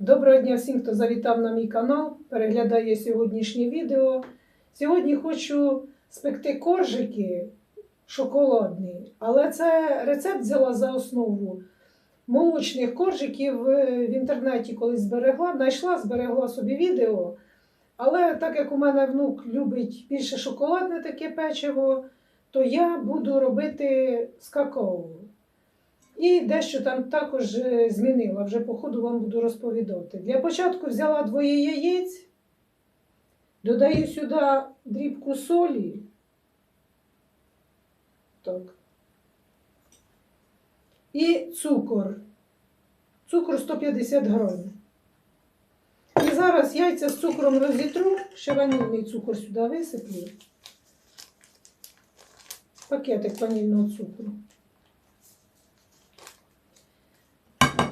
Доброго дня всім, хто завітав на мій канал, переглядає сьогоднішнє відео. Сьогодні хочу спекти коржики шоколадні, але це рецепт взяла за основу молочних коржиків е, в інтернеті колись зберегла, знайшла, зберегла собі відео. Але так як у мене внук любить більше шоколадне таке печиво, то я буду робити з какао. І дещо там також е, змінила, вже по ходу вам буду розповідати. Для початку взяла двоє яєць, додаю сюди дрібку солі. Так. І цукор. Цукор 150 грамів. І зараз яйця з цукром розітру, ще ванільний цукор сюди висиплю. Пакетик ванільного цукру.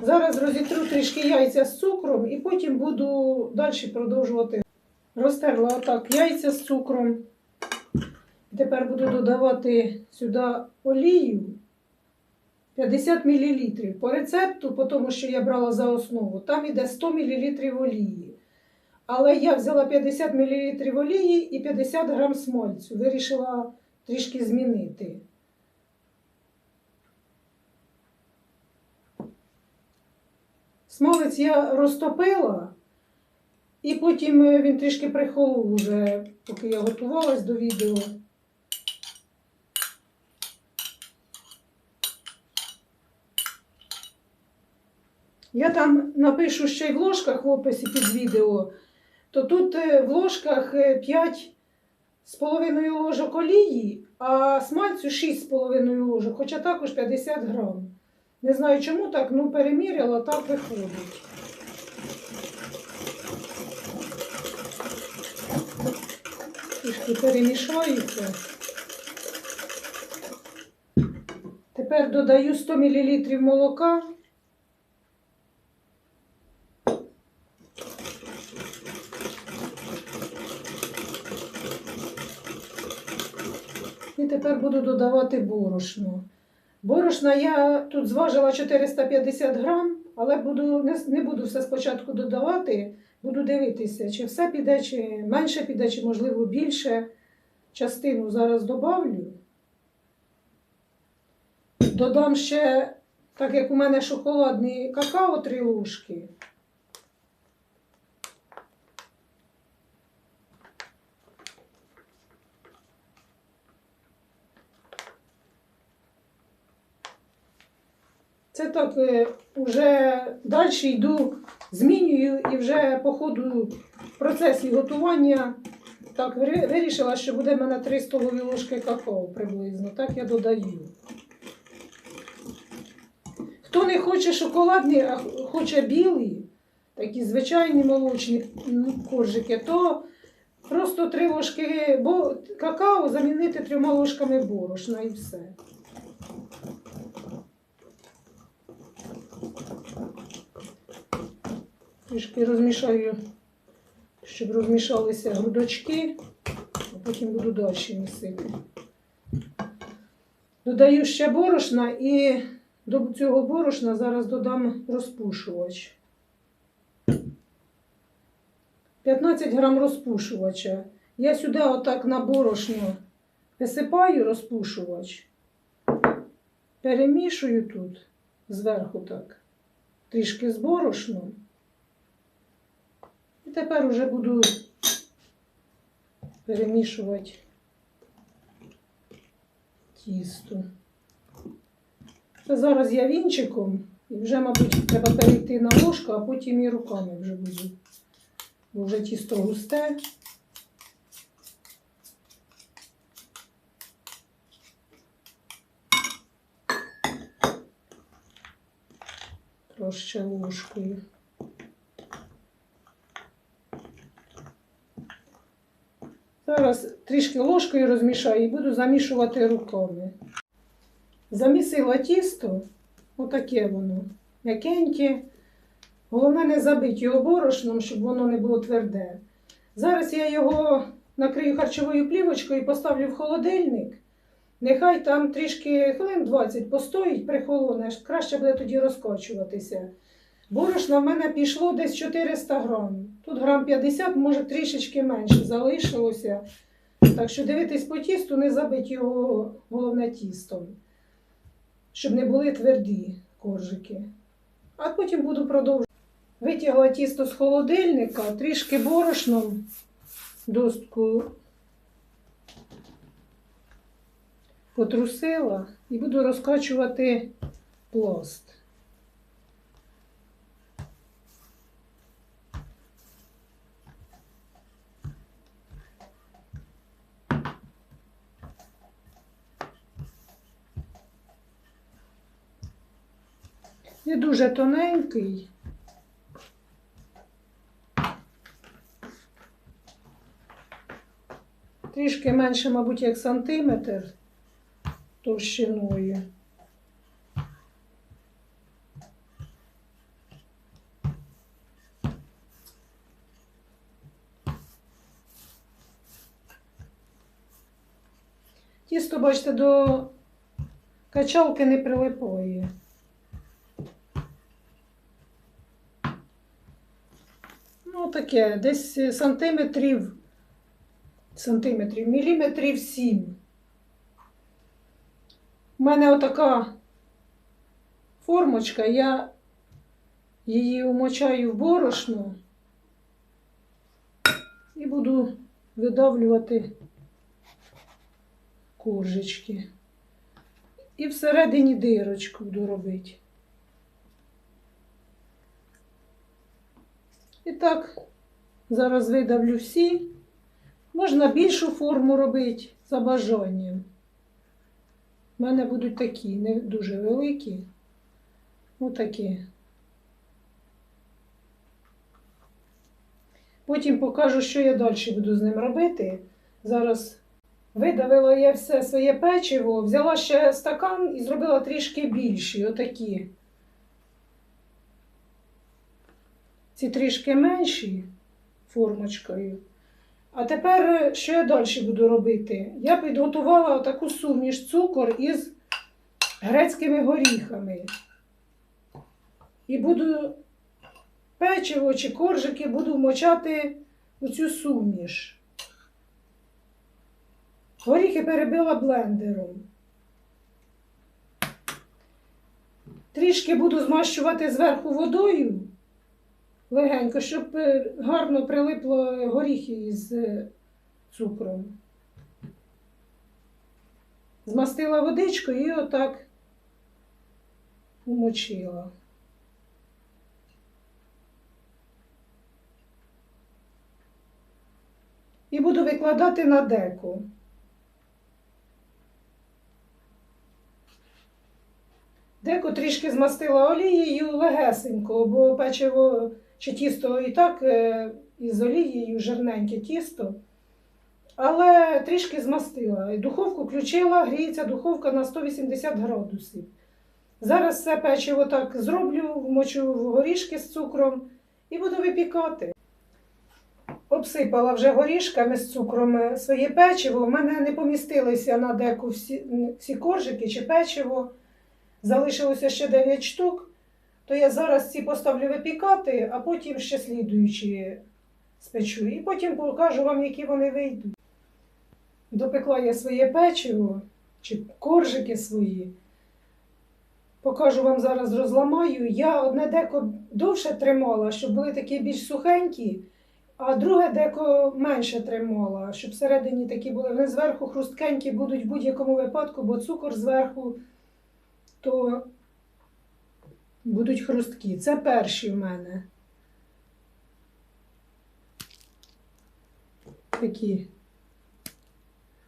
Зараз розітру трішки яйця з цукром і потім буду далі продовжувати. Розтерла отак яйця з цукром. Тепер буду додавати сюди олію 50 мл. По рецепту, по тому що я брала за основу, там іде 100 мл олії. Але я взяла 50 мл олії і 50 грам смольцю. Вирішила трішки змінити. Смолець я розтопила, і потім е, він трішки прихолов уже, поки я готувалась до відео. Я там напишу ще й в ложках в описі під відео, то тут е, в ложках 5 з половиною ложок олії, а смальцю 6 з половиною ложок, хоча також 50 грам. Не знаю чому так, ну переміряла, так виходить. Трішки перемішаю. Тепер додаю 100 мл молока. І тепер буду додавати борошно. Борошна я тут зважила 450 грам, але буду, не, не буду все спочатку додавати. Буду дивитися, чи все піде, чи менше піде, чи можливо більше. Частину зараз добавлю. Додам ще, так як у мене шоколадний какао три ложки. Це так е, вже далі йду, змінюю і вже по ходу в процесі готування так вирішила, що буде в мене 3 столові ложки какао приблизно. Так я додаю. Хто не хоче шоколадний, а хоче білий, такі звичайні молочні коржики, то просто 3 ложки бо какао замінити трьома ложками борошна і все. Трішки розмішаю, щоб розмішалися грудочки, а потім буду далі місити. Додаю ще борошна і до цього борошна зараз додам розпушувач. 15 грам розпушувача. Я сюди отак на борошно висипаю розпушувач, перемішую тут зверху так, трішки з борошном. Тепер уже буду перемішувати тісто. Це зараз я вінчиком, і вже, мабуть, треба перейти на ложку, а потім і руками вже буду. Бо вже тісто густе. Трошки ложкою. Зараз трішки ложкою розмішаю і буду замішувати руками. Замісила тісто, отаке воно, м'якеньке. Головне не забити його борошном, щоб воно не було тверде. Зараз я його накрию харчовою плівочкою і поставлю в холодильник. Нехай там трішки хвилин 20 постоїть, прихолоне, краще буде тоді розкочуватися. Борошна в мене пішло десь 400 грам. Тут грам 50, може трішечки менше залишилося. Так що дивитись по тісту, не забить його головне тістом, щоб не були тверді коржики. А потім буду продовжувати. Витягла тісто з холодильника, трішки борошном, достку потрусила і буду розкачувати пласт. Не дуже тоненький. Трішки менше, мабуть, як сантиметр товщиною. Тісто, бачите, до качалки не прилипає. Ну, таке, десь сантиметрів, сантиметрів, міліметрів сім. У мене отака формочка, я її умочаю в борошно і буду видавлювати коржечки. І всередині дирочку буду робити. І так, зараз видавлю всі. Можна більшу форму робити за бажанням. У мене будуть такі, не дуже великі. Отакі. Потім покажу, що я далі буду з ним робити. Зараз видавила я все своє печиво, взяла ще стакан і зробила трішки більші, отакі. Ці трішки менші формочкою. А тепер що я далі буду робити? Я підготувала таку суміш цукор із грецькими горіхами. І буду печиво чи коржики буду вмочати у цю суміш. Горіхи перебила блендером. Трішки буду змащувати зверху водою легенько, щоб е, гарно прилипло горіхи із е, цукром. Змастила водичкою і отак умочила. І буду викладати на деку. Деку трішки змастила олією легесенько, бо печиво чи тісто і так е, із олією жирненьке тісто. Але трішки змастила. Духовку включила, гріється духовка на 180 градусів. Зараз все печиво так зроблю, вмочу в горішки з цукром і буду випікати. Обсипала вже горішками з цукром е, своє печиво. У мене не помістилися на деку всі, всі коржики чи печиво. Залишилося ще 9 штук, то я зараз ці поставлю випікати, а потім ще слідуючі спечу. І потім покажу вам, які вони вийдуть. Допекла я своє печиво чи коржики свої. Покажу вам зараз розламаю. Я одне деко довше тримала, щоб були такі більш сухенькі, а друге деко менше тримала, щоб всередині такі були. Вони зверху хрусткенькі будуть в будь-якому випадку, бо цукор зверху то будуть хрусткі. Це перші в мене. Такі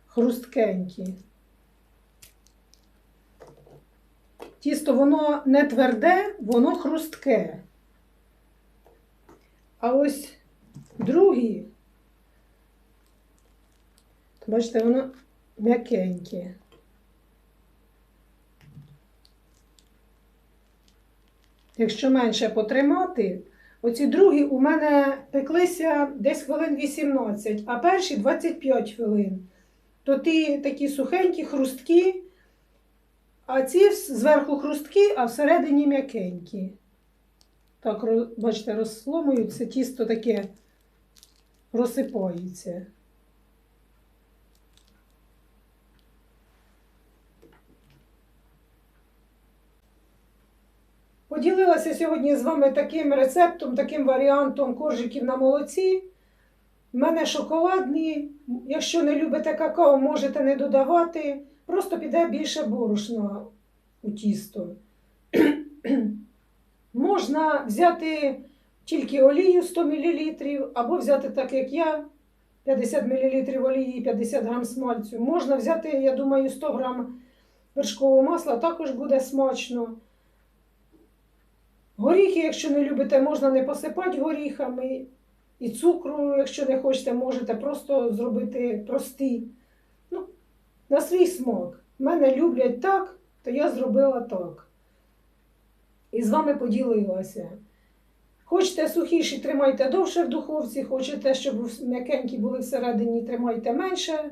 хрусткенькі. Тісто воно не тверде, воно хрустке. А ось другі, бачите, воно м'якеньке. Якщо менше потримати, оці другі у мене пеклися десь хвилин 18, а перші 25 хвилин. То ті такі сухенькі, хрусткі, а ці зверху хрусткі, а всередині м'якенькі. Так бачите, розсломую, це тісто таке розсипається. Поділилася сьогодні з вами таким рецептом, таким варіантом коржиків на молоці. У мене шоколадні. Якщо не любите какао, можете не додавати. Просто піде більше борошна у тісто. Можна взяти тільки олію 100 мл, або взяти так, як я, 50 мл олії, 50 г смальцю. Можна взяти, я думаю, 100 г вершкового масла, також буде смачно. Горіхи, якщо не любите, можна не посипати горіхами. І цукру, якщо не хочете, можете просто зробити прості. Ну, на свій смак. Мене люблять так, то я зробила так. І з вами поділилася. Хочете сухіші, тримайте довше в духовці, хочете, щоб м'якенькі були всередині, тримайте менше.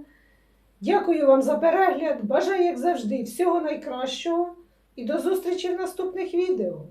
Дякую вам за перегляд. Бажаю, як завжди, всього найкращого і до зустрічі в наступних відео.